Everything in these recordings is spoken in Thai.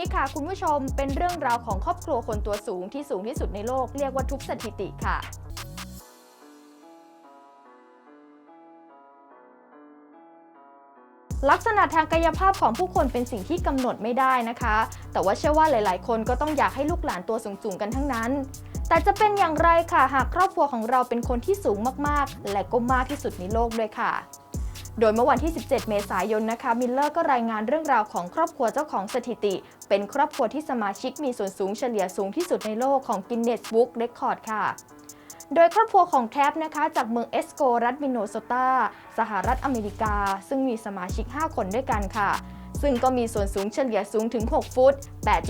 นี้ค่ะ คุณผู้ชมเป็นเรื่องราวของครอบครัวคนตัวสูงที่สูงที่สุดในโลกเรียกว่าทุบสถิติค่ะลักษณะทางกายภาพของผู้คนเป็นสิ่งที่กำหนดไม่ได้นะคะ แต่ว่าเชื่อว่าหลาย ๆ คนก็ต้องอยากให้ลูกหลานตัวสูง ๆ กันทั้งนั้น แต่จะเป็นอย่างไรค่ะ หากครอบครัวของเราเป็นคนที่สูงมาก ๆ และก็มากที่สุดในโลกด้วยค่ะ โดยเมื่อวันที่ 17 เมษายนนะคะมิลเลอร์ก็รายงานเรื่องราวของครอบครัวเจ้าของสถิติ เป็นครอบครัวที่สมาชิกมีส่วนสูงเฉลี่ยสูงที่สุดในโลกของ Guinness Book Record ค่ะโดยครอบครัวของแทบนะคะจากเมืองเอสโกรัฐมินโนโซตาสหรัฐอเมริกา ซึ่งมีสมาชิก 5 คนด้วยกันค่ะ ซึ่งก็มีส่วนสูงเฉลี่ยสูงถึง 6 ฟุต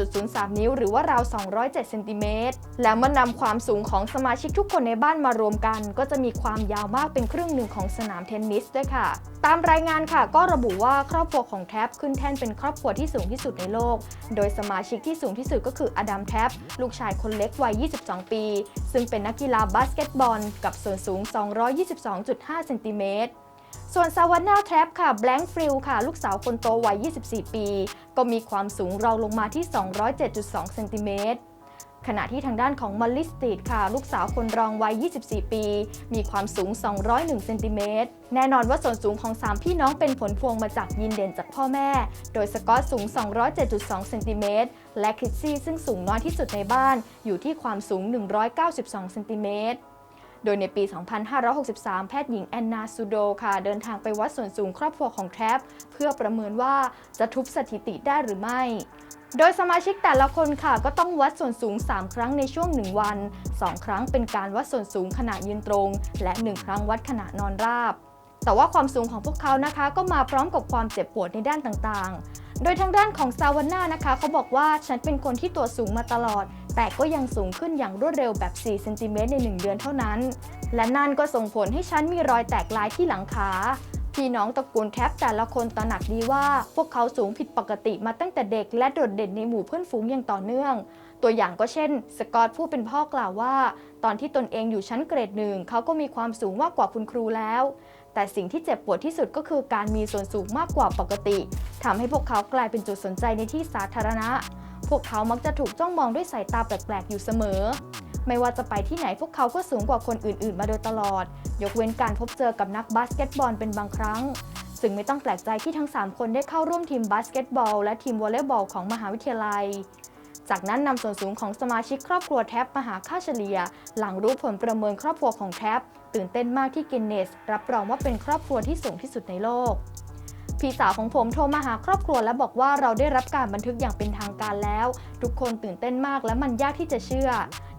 8.03 นิ้ว หรือว่าราว 207 เซนติเมตร แล้วเมื่อนำความสูงของสมาชิกทุกคนในบ้านมารวมกัน ก็จะมีความยาวมากเป็นครึ่งหนึ่งของสนามเทนนิสด้วยค่ะ ตามรายงานค่ะ ก็ระบุว่าครอบครัวของแท็บขึ้นแท่นเป็นครอบครัวที่สูงที่สุดในโลก โดยสมาชิกที่สูงที่สุดก็คืออดัมแท็บลูกชายคนเล็กวัย 22 ปี ซึ่งเป็นนักกีฬาบาสเกตบอล กับส่วนสูง 222.5 เซนติเมตร ส่วนซาวาน่าแทรปค่ะแบงค์ฟริลค่ะ ลูกสาวคนโตวัย 24 ปี ก็มีความสูงรองลงมาที่ 207.2 เซนติเมตรขณะที่ทางด้านของมอลลิสตีดค่ะ ลูกสาวคนรองวัย 24 ปี มีความสูง 201 เซนติเมตร แน่นอนว่าส่วนสูงของ 3 พี่น้องเป็นผลพวงมาจากยีนเด่นจากพ่อแม่ โดยสกอตสูง 207.2 เซนติเมตร และคริสซี่ซึ่งสูงน้อยที่สุดในบ้านอยู่ที่ความสูง 192 เซนติเมตร โดยในปี 2563 แพทย์หญิงแอนนาซูโดค่ะ เดินทางไปวัดส่วนสูงครอบครัวของแทรปเพื่อประเมินว่าจะทุบสถิติได้หรือไม่โดยสมาชิกแต่ละคนค่ะก็ต้องวัดส่วนสูง 3 ครั้งในช่วง 1 วัน 2 ครั้งเป็นการวัดส่วนสูงขณะยืนตรง และ 1 ครั้งวัดขณะนอนราบ แต่ว่าความสูงของพวกเขานะคะ ก็มาพร้อมกับความเจ็บปวดในด้านต่างๆ โดยทางด้านของซาวาน่านะคะเขาบอกว่าฉันเป็นคนที่ตัวสูงมาตลอด แต่ก็ยังสูงขึ้นอย่างรวดเร็วแบบ 4 เซนติเมตรใน 1 เดือนเท่านั้น และนั่นก็ส่งผลให้ฉันมีรอยแตกลายที่หลังขา พี่น้องตระกูลแคปแต่ละคนตระหนักดีว่า พวกเขาสูงผิดปกติมาตั้งแต่เด็กและโดดเด่นในหมู่เพื่อนฝูงอย่างต่อเนื่อง ตัวอย่างก็เช่น สกอตผู้เป็นพ่อกล่าวว่า ตอนที่ตนเองอยู่ชั้นเกรดหนึ่งเขาก็มีความสูงมากกว่าคุณครูแล้วแต่สิ่งที่เจ็บปวดที่สุดก็คือการมีส่วนสูงมากกว่าปกติทำให้พวกเขากลายเป็นจุดสนใจในที่สาธารณะ พวกเขามักจะถูกจ้องมองด้วยสายตาแปลกๆ อยู่เสมอ ไม่ว่าจะไปที่ไหนพวกเขาก็สูงกว่าคนอื่นๆ มาโดยตลอด ยกเว้นการพบเจอกับนักบาสเกตบอลเป็นบางครั้ง ซึ่งไม่ต้องแปลกใจที่ทั้ง 3 คนได้เข้าร่วมทีมบาสเกตบอล และทีมวอลเลย์บอลของมหาวิทยาลัย จากนั้นนำส่วนสูงของสมาชิกครอบครัวแท็บมาหาค่าเฉลี่ย หลังรู้ผลประเมินครอบครัวของแท็บตื่นเต้นมากที่กินเนสรับรองว่าเป็นครอบครัวที่สูงที่สุดในโลก พี่สาวของผมโทรมาหาครอบครัวและบอกว่าเราได้รับการบันทึกอย่างเป็นทางการแล้ว ทุกคนตื่นเต้นมากและมันยากที่จะเชื่อ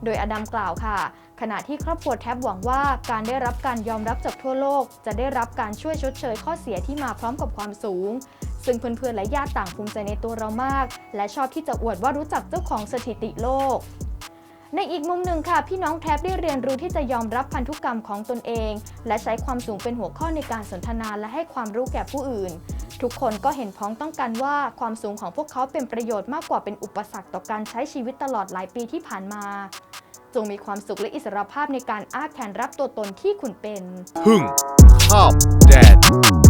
โดยอดัมกล่าวค่ะ ขณะที่ครอบครัวแท็บหวังว่าการได้รับการยอมรับจากทั่วโลก จะได้รับการช่วยชดเชยข้อเสียที่มาพร้อมกับความสูง ซึ่งเพื่อนๆและญาติต่างภูมิใจในตัวเรามาก และชอบที่จะอวดว่ารู้จักเจ้าของสถิติโลก ในอีกมุมหนึ่งค่ะ พี่น้องแท็บได้เรียนรู้ที่จะยอมรับพันธุกรรมของตนเอง และใช้ความสูงเป็นหัวข้อในการสนทนาและให้ความรู้แก่ผู้อื่น ทุกคนก็เห็นพ้องต้องกันว่าความสูงของพวกเขาเป็นประโยชน์มากกว่าเป็นอุปสรรคต่อการใช้ชีวิตตลอดหลายปีที่ผ่านมา จงมีความสุขและอิสรภาพในการอ้าแขนรับตัวตนที่คุณเป็นพึ่งภาพแดน